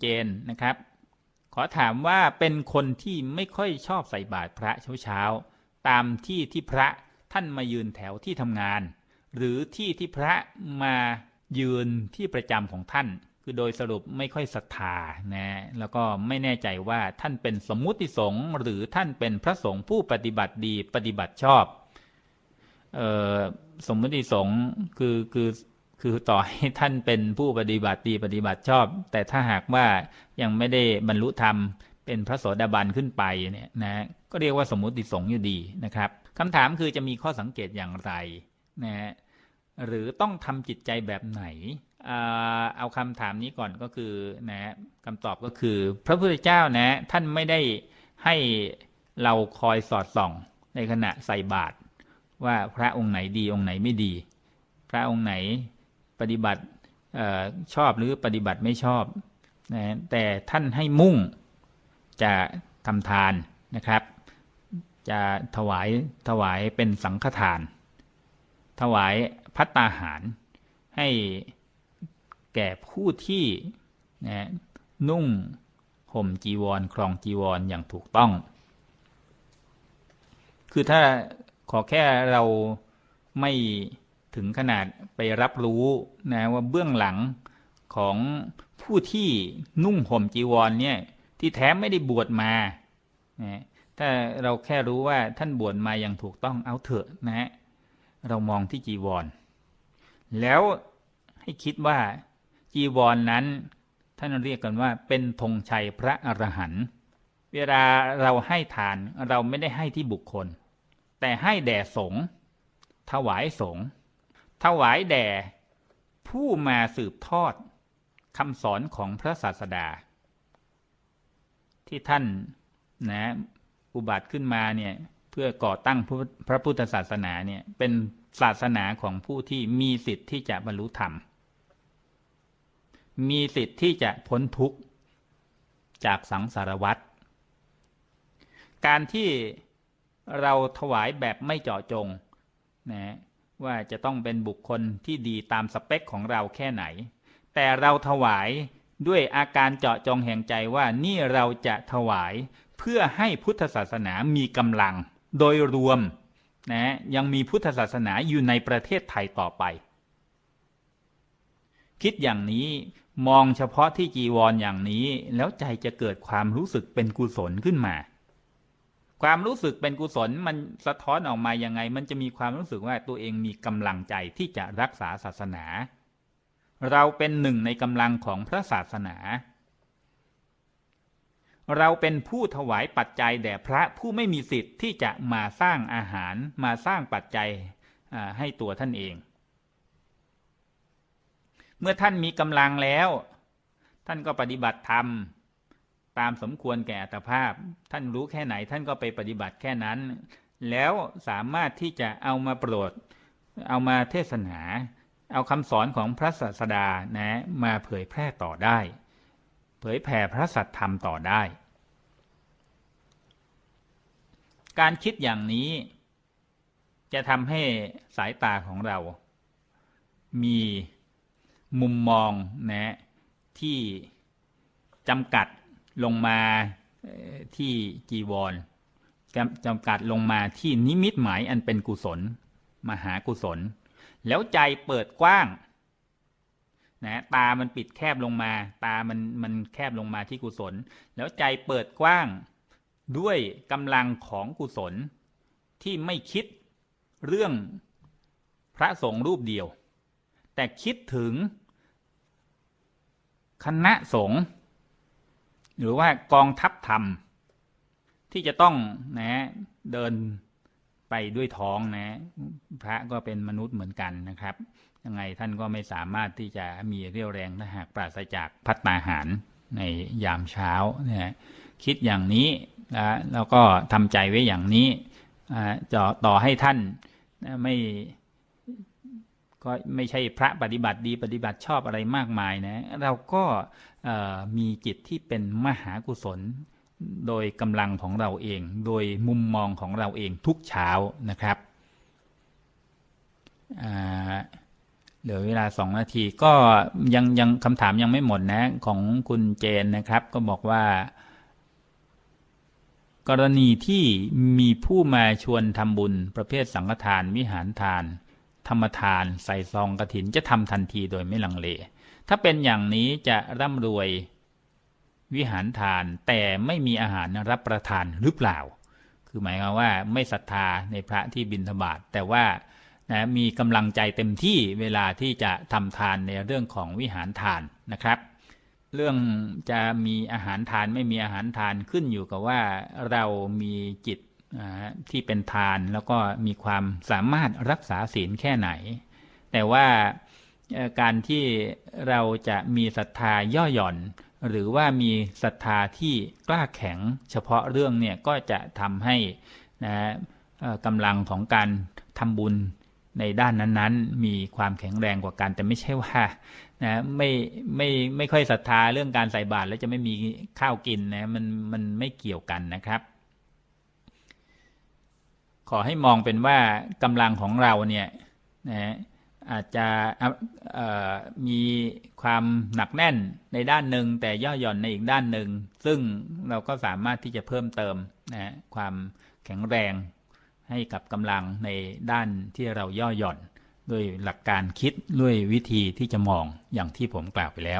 เจนนะครับ ขอถามว่าเป็นคนที่ไม่ค่อยชอบใส่บาตรพระเช้าๆตามที่ที่พระท่านมายืนแถวที่ทำงาน หรือที่ที่พระมายืนที่ประจำของท่าน คือโดยสรุปไม่ค่อยศรัทธานะแล้วก็ไม่แน่ใจว่าท่านเป็นสมมุติสงฆ์หรือท่านเป็นพระสงฆ์ผู้ปฏิบัติดีปฏิบัติชอบออสมมุติสงฆ์คือคือ คือต่อให้ท่านเป็นผู้ปฏิบัติดีปฏิบัติชอบ แต่ถ้าหากว่ายังไม่ได้บรรลุธรรม เป็นพระโสดาบันขึ้นไปเนี่ยนะก็เรียกว่าสมมุติสงฆ์อยู่ดีนะครับคำถามคือจะมีข้อสังเกตอย่างไรนะฮะหรือต้องทำจิตใจแบบไหน เอาคำถามนี้ก่อนก็คือนะคำตอบก็คือ พระพุทธเจ้านะ ท่านไม่ได้ให้เราคอยสอดส่อง ในขณะใส่บาตรว่าพระองค์ไหนดีองค์ไหนไม่ดี พระองค์ไหน ปฏิบัติชอบหรือปฏิบัติไม่ชอบนะแต่ท่านให้มุ่งจะทำทานนะครับ จะถวายถวายเป็นสังฆทาน ถวายพัตตาหาร ให้แก่ผู้ที่นะนุ่งห่มจีวร ครองจีวรอย่างถูกต้อง คือถ้าขอแค่เราไม่ ถึงขนาดไปรับรู้นะว่าเบื้องหลังของผู้ที่นุ่งห่มจีวรเนี่ยที่แท้ไม่ได้บวชมานะถ้าเราแค่รู้ว่าท่านบวชมาอย่างถูกต้องเอาเถอะนะฮะเรามองที่จีวร แล้วให้คิดว่าจีวรนนั้น ท่านเรียกกันว่าเป็นธงชัยพระอรหันต์เวลาเราให้ทานเราไม่ได้ให้ที่บุคคล แต่ให้แด่สงถวายสงฆ์ ถวายแด่ผู้มาสืบทอดคำสอนของพระศาสดา ที่ท่านนะอุบัติขึ้นมาเนี่ยเพื่อก่อตั้งพระพุทธศาสนาเนี่ยเป็นศาสนาของผู้ที่มีสิทธิ์ที่จะบรรลุธรรม มีสิทธิ์ที่จะพ้นทุกข์จากสังสารวัฏการที่เราถวายแบบไม่เจาะจงนะ ว่าจะต้องเป็นบุคคลที่ดีตามสเปคของเราแค่ไหน แต่เราถวายด้วยอาการเจาะจงแห่งใจว่านี่เราจะถวายเพื่อให้พุทธศาสนามีกำลัง โดยรวมนะยังมีพุทธศาสนาอยู่ในประเทศไทยต่อไป คิดอย่างนี้มองเฉพาะที่จีวรออย่างนี้แล้วใจจะเกิดความรู้สึกเป็นกุศลขึ้นมา ความรู้สึกเป็นกุศลมันสะท้อนออกมายังไง มันจะมีความรู้สึกว่าตัวเองมีกำลังใจที่จะรักษาศาสนา เราเป็นหนึ่งในกำลังของพระศาสนา เราเป็นผู้ถวายปัจจัยแด่พระผู้ไม่มีสิทธิ์ที่จะมาสร้างอาหารมาสร้างปัจจัยให้ตัวท่านเอง เมื่อท่านมีกำลังแล้ว ท่านก็ปฏิบัติธรรม ตามสมควรแก่อัตภาพ ท่านรู้แค่ไหนท่านก็ไปปฏิบัติแค่นั้น แล้วสามารถที่จะเอามาโปรด เอามาเทศนา เอาคำสอนของพระศาสดานะมาเผยแพร่ต่อได้ เผยแผ่พระสัทธรรมต่อได้ การคิดอย่างนี้ จะทำให้สายตาของเรา มีมุมมองนะที่จำกัด ลงมาที่จีวรจำกัดลงมาที่นิมิตหมายอันเป็นกุศล มหากุศล แล้วใจเปิดกว้างนะตามันปิดแคบลงมา ตามันมันแคบลงมาที่กุศล แล้วใจเปิดกว้างด้วยกำลังของกุศลที่ไม่คิดเรื่องพระสงฆ์รูปเดียว แต่คิดถึงคณะสงฆ์ หรือว่ากองทัพธรรม ที่จะต้องนะเดินไปด้วยท้องนะ พระก็เป็นมนุษย์เหมือนกันนะครับ ยังไงท่านก็ไม่สามารถที่จะมีเรี่ยวแรงถ้าหากปราศจากพัฒนาหารในยามเช้านะคิดอย่างนี้นะแล้วก็ทำใจไว้อย่างนี้จะต่อให้ท่านไม่ ก็ไม่ใช่พระปฏิบัติดีปฏิบัติชอบอะไรมากมายนะเราก็มีจิตที่เป็นมหากุศล โดยกำลังของเราเอง โดยมุมมองของเราเองทุกเช้านะครับเหลือเวลาสองนาทีก็ยังยังคำถามยังไม่หมดนะของคุณเจนนะครับ ก็บอกว่า กรณีที่มีผู้มาชวนทำบุญประเภทสังฆทานวิหารทาน ธรรมทานใส่ซองกระถินจะทำทันทีโดยไม่ลังเล ถ้าเป็นอย่างนี้จะร่ำรวยวิหารทานแต่ไม่มีอาหารรับประทานหรือเปล่า คือหมายความว่าไม่ศรัทธาในพระที่บิณฑบาตแต่ว่านะมีกำลังใจเต็มที่เวลาที่จะทำทานในเรื่องของวิหารทานนะครับ เรื่องจะมีอาหารทานไม่มีอาหารทานขึ้นอยู่กับว่าเรามีจิต ที่เป็นทานแล้วก็มีความสามารถรักษาศีลแค่ไหน แต่ว่าการที่เราจะมีศรัทธาย่อหย่อน หรือว่ามีศรัทธาที่กล้าแข็งเฉพาะเรื่องเนี่ยก็จะทำให้นะกำลังของการทำบุญในด้านนั้นๆ มีความแข็งแรงกว่ากัน แต่ไม่ใช่ว่านะไม่ไม่ไม่ค่อยศรัทธาเรื่องการใส่บาตรแล้วจะไม่มีข้าวกินนะมันมันไม่เกี่ยวกันนะครับ ขอให้มองเป็นว่ากำลังของเราเนี่ยนะอาจจะมีความหนักแน่นในด้านหนึ่งแต่ย่อหย่อนในอีกด้านหนึ่ง ซึ่งเราก็สามารถที่จะเพิ่มเติมนะความแข็งแรงให้กับกำลังในด้านที่เราย่อหย่อน ด้วยหลักการคิดด้วยวิธีที่จะมองอย่างที่ผมกล่าวไปแล้ว